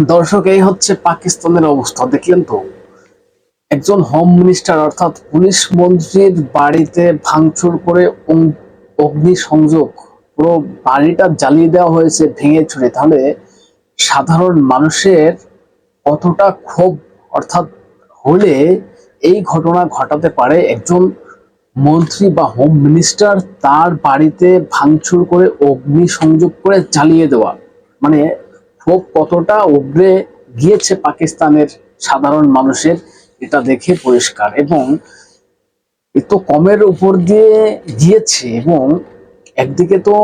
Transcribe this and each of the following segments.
দর্শক, এই হচ্ছে পাকিস্তানের অবস্থা। দেখলেন তো, একজন হোম মিনিস্টার অর্থাৎ পুলিশ মন্ত্রীর বাড়িতে ভাঙচুর করে অং- অগ্নি সংযোগ পুরো বাড়িটা জ্বালিয়ে দেওয়া হয়েছে, ভেঙে চুরে। তাহলে সাধারণ মানুষের কতটা ক্ষোভ, অর্থাৎ হলে এই ঘটনা ঘটাতে পারে একজন মন্ত্রী বা হোম মিনিস্টার তার বাড়িতে ভাঙচুর করে অগ্নি সংযোগ করে জ্বালিয়ে দেওয়া? মানে ক্ষোভ কতটা উগরে গিয়েছে পাকিস্তানের সাধারণ মানুষের, এটা দেখে পরিষ্কার। এবং এ তো কমের উপর দিয়ে গিয়েছে এবং একদিকে তো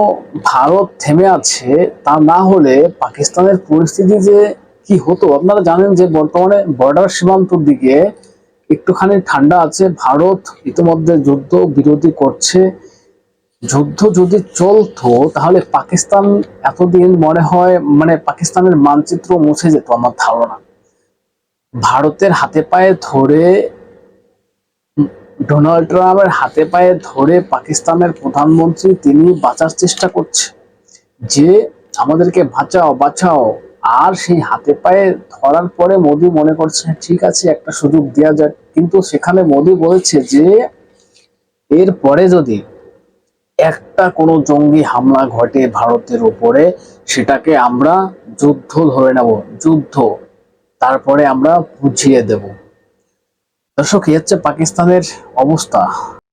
ভারত থেমে আছে, তা না হলে পাকিস্তানের পরিস্থিতি যে কি হতো? আপনারা জানেন যে বর্তমানে বর্ডার সীমান্তর দিকে একটুখানি ঠান্ডা আছে, ভারত ইতিমধ্যে যুদ্ধ বিরোধী করছে যুদ্ধ যদি চলতো, তাহলে পাকিস্তান এতদিন মনে হয় মানে পাকিস্তানের মানচিত্র মুছে যেত আমার ধারণা। ভারতের হাতে পায়ে ধরে, ডোনাল্ড ট্রাম্পের হাতে পায়ে ধরে পাকিস্তানের প্রধানমন্ত্রী তিনি বাঁচার চেষ্টা করছে। যে আমাদেরকে বাঁচাও বাঁচাও, আর সেই হাতে পায়ে ধরার পরে মোদি মনে করছে, ঠিক আছে, একটা সুযোগ দেওয়া যাক। কিন্তু সেখানে মোদি বলেছে যে এর পরে যদি একটা কোনো জঙ্গি হামলা ঘটে ভারতের উপরে, সেটাকে আমরা যুদ্ধ ধরে নেব, যুদ্ধ। তারপরে আমরা বুঝিয়ে দেব। দর্শক, এই হচ্ছে পাকিস্তানের অবস্থা।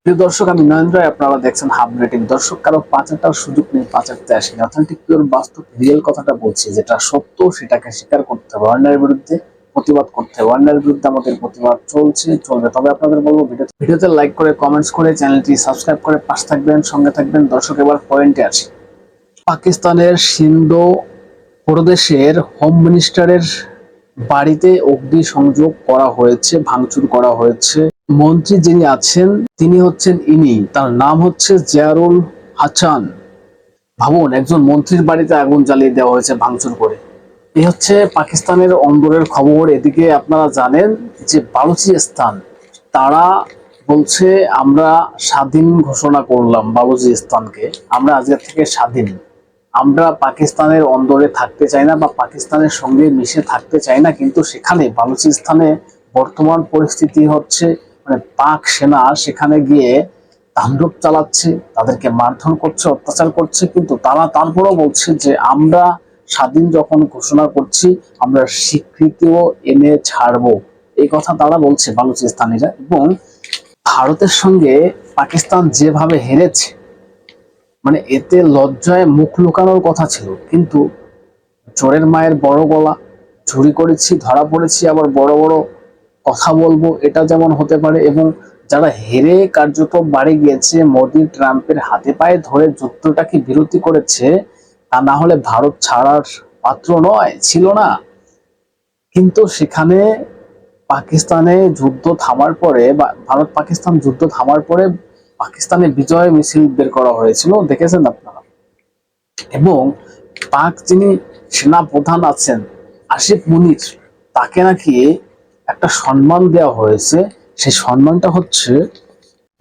প্রিয় দর্শক, আমি রায়, আপনারা দেখছেন হাব রেটিং দর্শক, কারও পাচারটার সুযোগ নেই, পাচারতে আসেনি। অথেন্টিক পিওর বাস্তব রিয়েল কথাটা বলছি, যেটা সত্য, সেটাকে স্বীকার করতে হবে। অন্যায়ের বিরুদ্ধে প্রতিবাদ করতে অন্যায়ের বিরুদ্ধে আমাদের প্রতিবাদ চলছে, চলবে। তবে আপনাদের বলব ভিডিও ভিডিওতে লাইক করে কমেন্টস করে, চ্যানেলটি সাবস্ক্রাইব করে পাশ থাকবেন, সঙ্গে থাকবেন। দর্শক, এবার পয়েন্টে আসি পাকিস্তানের সিন্ধু প্রদেশের হোম মিনিস্টারের বাড়িতে অগ্নি সংযোগ করা হয়েছে, ভাঙচুর করা হয়েছে। মন্ত্রী যিনি আছেন, তিনি হচ্ছেন ইনি। তার নাম হচ্ছে জিয়ারুল হাসান ভাবুন, একজন মন্ত্রীর বাড়িতে আগুন জ্বালিয়ে দেওয়া হয়েছে, ভাঙচুর করে। এই হচ্ছে পাকিস্তানের অন্দরের খবর। এদিকে আপনারা জানেন যে বালুচিস্তান, তারা বলছে আমরা স্বাধীন ঘোষণা করলাম বালুচিস্তানকে। আমরা আজকে থেকে স্বাধীন। আমরা পাকিস্তানের অন্দরে থাকতে চাই না বা পাকিস্তানের সঙ্গে মিশে থাকতে চাই না, কিন্তু সেখানে বালুচিস্তানে বর্তমান পরিস্থিতি হচ্ছে মানে পাক সেনা সেখানে গিয়ে তাণ্ডব চালাচ্ছে, তাদেরকে মারধর করছে, অত্যাচার করছে, কিন্তু তারা তারপরেও বলছে যে আমরা স্বাধীন যখন ঘোষণা করছি, আমরা স্বীকৃতিও এনে ছাড়বো। এই কথা তারা বলছে বালুচিস্তানিরা এবং ভারতের সঙ্গে পাকিস্তান যেভাবে হেরেছে মানে এতে লজ্জায় মুখ লুকানোর কথা ছিল, কিন্তু চোরের মায়ের বড় গলা, চুরি করেছি, ধরা পড়েছি, আবার বড় বড় কথা বলব, এটা যেমন হতে পারে এবং যারা হেরে কার্যত বাড়ি গিয়েছে, মোদি, ট্রাম্পের হাতে পায়ে ধরে যুদ্ধটাকে বিরতি করেছে তা না হলে ভারত ছাড়ার পাত্র নয়, ছিল না। কিন্তু সেখানে পাকিস্তানে যুদ্ধ থামার পরে বা ভারত পাকিস্তান যুদ্ধ থামার পরে পাকিস্তানে বিজয় মিছিল বের করা হয়েছিল, দেখেছেন আপনারা। এবং পাক যিনি সেনা প্রধান আছেন, আসিফ মুনির, তাকে নাকি একটা সম্মান দেওয়া হয়েছে। সেই সম্মানটা হচ্ছে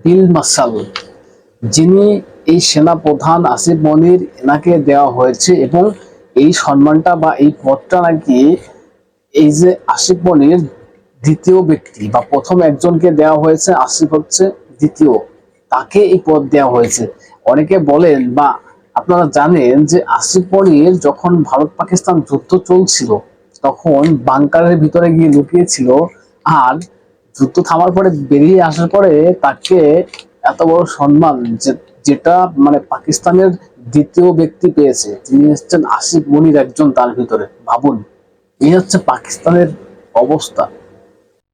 বিল মাসাল, যিনি এই সেনা প্রধান আসিফ মনির এনাকে দেওয়া হয়েছে এবং এই সম্মানটা বা এই পদটা নাকি এই যে আসিফ মনির দ্বিতীয় ব্যক্তি বা প্রথম একজনকে দেওয়া হয়েছে, আসিফ হচ্ছে দ্বিতীয়। তাকে এই পদ দেওয়া হয়েছে। অনেকে বলেন বা আপনারা জানেন যে আসিফ মনির যখন ভারত পাকিস্তান যুদ্ধ চলছিল, তখন বাংকারের ভিতরে গিয়ে লুকিয়েছিল আর যুদ্ধ থামার পরে বেরিয়ে আসার পরে তাকে এত বড় সম্মান যে যেটা মানে পাকিস্তানের দ্বিতীয় ব্যক্তি পেয়েছে, তিনি হচ্ছেন আসিফ মনির একজন তার ভিতরে, ভাবুন। এই হচ্ছে পাকিস্তানের অবস্থা।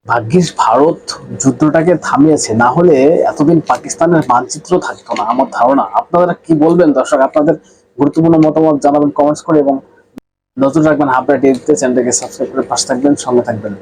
ভাগ্যিস ভারত যুদ্ধটাকে থামিয়েছে, না হলে এতদিন পাকিস্তানের মানচিত্র থাকতো না, আমার ধারণা। আপনারা কি বলবেন, দর্শক, আপনাদের গুরুত্বপূর্ণ মতামত জানাবেন কমেন্টস করে এবং নজর রাখবেন হাবড়া টিভিতে, চ্যানেলটাকে সাবস্ক্রাইব করে পাশে থাকবেন, সঙ্গে থাকবেন।